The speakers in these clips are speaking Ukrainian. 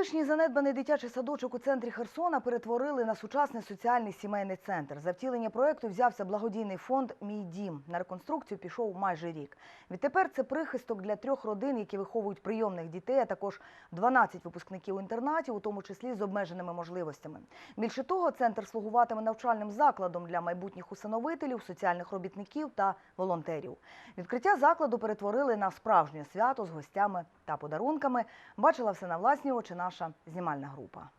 Колишній занедбаний дитячий садочок у центрі Херсона перетворили на сучасний соціальний сімейний центр. За втілення проекту взявся благодійний фонд Мій дім. На реконструкцію пішов майже рік. Відтепер це прихисток для трьох родин, які виховують прийомних дітей, а також 12 випускників інтернатів, у тому числі з обмеженими можливостями. Більше того, центр слугуватиме навчальним закладом для майбутніх усиновителів, соціальних робітників та волонтерів. Відкриття закладу перетворили на справжнє свято з гостями та подарунками. Бачила все на власні очі наша знімальна група.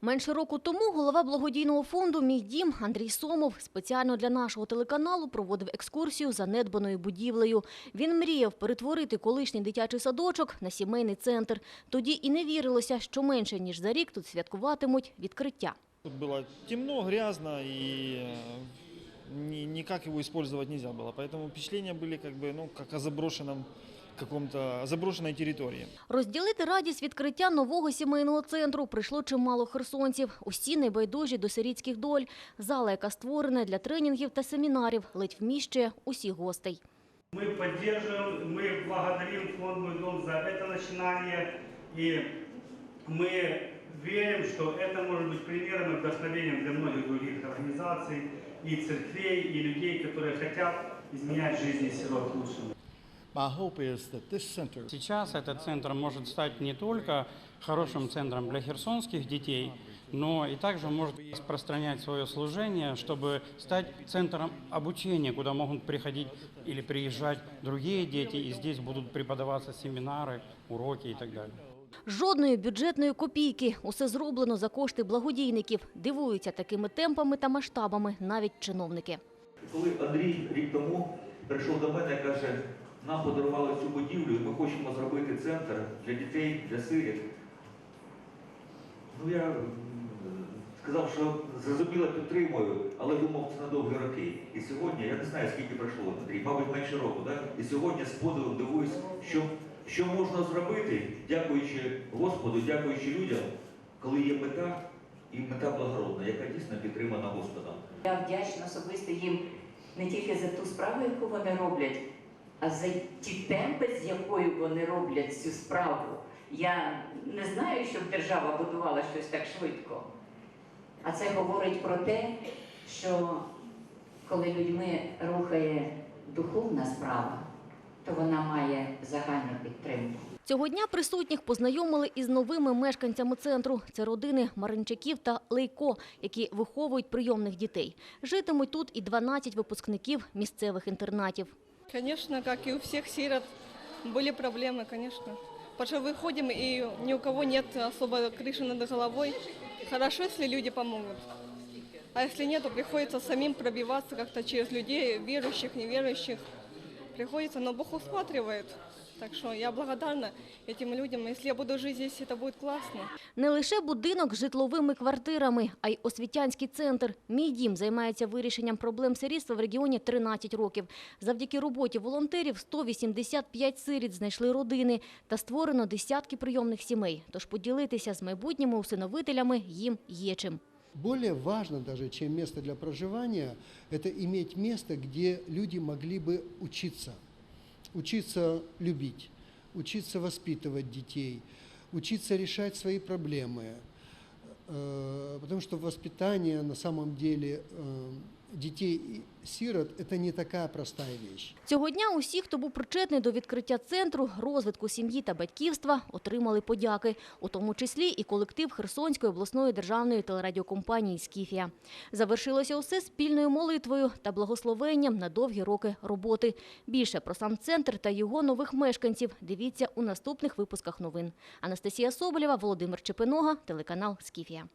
Менше року тому голова благодійного фонду Мій дім Андрій Сомов спеціально для нашого телеканалу проводив екскурсію занедбаною будівлею. Він мріяв перетворити колишній дитячий садочок на сімейний центр. Тоді і не вірилося, що менше ніж за рік тут святкуватимуть відкриття. Тут было темно, грязно и э, ни- никак его использовать нельзя было. Поэтому впечатления были как бы, ну, как о заброшенном каком-то, о заброшенной территории. Розділити радість відкриття нового сімейного центру прийшло чимало херсонців. Усі небайдужі до сирітських доль. Зала, яка створена для тренінгів та семінарів, ледь вміщує усіх гостей. Мы поддерживаем, мы благодарим фонд «Мой дом» за это начинание. И мы верим, что это может быть примером и вдохновением для многих других организаций И церквей, и людей, которые хотят изменять жизни сирот к лучшему. Сейчас этот центр может стать не только хорошим центром для херсонских детей, но и также может распространять свое служение, чтобы стать центром обучения, куда могут приходить или приезжать другие дети, и здесь будут преподаваться семинары, уроки и так далее. Жодної бюджетної копійки. Усе зроблено за кошти благодійників. Дивуються такими темпами та масштабами навіть чиновники. Коли Андрій рік тому прийшов до мене каже, нам подарували цю будівлю, ми хочемо зробити центр для дітей, для сиріт. Ну я сказав, що зрозуміло підтримую, але думав, це на довгі роки. І сьогодні, я не знаю, скільки пройшло, Андрій, мабуть, менше року, да? і сьогодні з подивом дивуюсь, що, що можна зробити, дякуючи Господу, дякуючи людям, коли є мета і мета благородна, яка дійсно підтримана Господом. Я вдячна особисто їм не тільки за ту справу, яку вони роблять, а за ті темпи, з якою вони роблять цю справу. Я не знаю, щоб держава будувала щось так швидко. А це говорить про те, що коли людьми рухає духовна справа, то вона має. Цього дня присутніх познайомили із новими мешканцями центру. Це родини Маринчаків та Лейко, які виховують прийомних дітей. Житимуть тут і 12 випускників місцевих інтернатів. Конечно, как и у всех сирот, были проблемы, конечно. Потому что выходим, и ни у кого нет особо крыши над головой. Хорошо, если люди помогут. А если нет, то приходится самим пробиваться как-то через людей, верующих, неверующих. Приходится, но Бог усматривает. Так что я благодарна этим людям. Если я буду жить здесь, это будет классно. Не лише будинок з житловими квартирами, а й освітянський центр. Мій дім займається вирішенням проблем сирітства в регіоні 13 років. Завдяки роботі волонтерів 185 сиріт знайшли родини та створено десятки прийомних сімей. Тож поділитися з майбутніми усиновителями їм є чим. более важно даже, чем место для проживания, это иметь место, где люди могли бы учиться. Учиться любить, учиться воспитывать детей, учиться решать свои проблемы. Э, Потому что воспитание на самом деле э, детей сирот – это не такая простая вещь. Цього дня усі, хто був причетний до відкриття центру, розвитку сім'ї та батьківства, отримали подяки, у тому числі і колектив Херсонської обласної державної телерадіокомпанії «Скіфія». Завершилося усе спільною молитвою та благословенням на довгі роки роботи. Більше про сам центр та його нових мешканців дивіться у наступних випусках новин. Анастасія Соболєва, Володимир Чепинога, телеканал «Скіфія».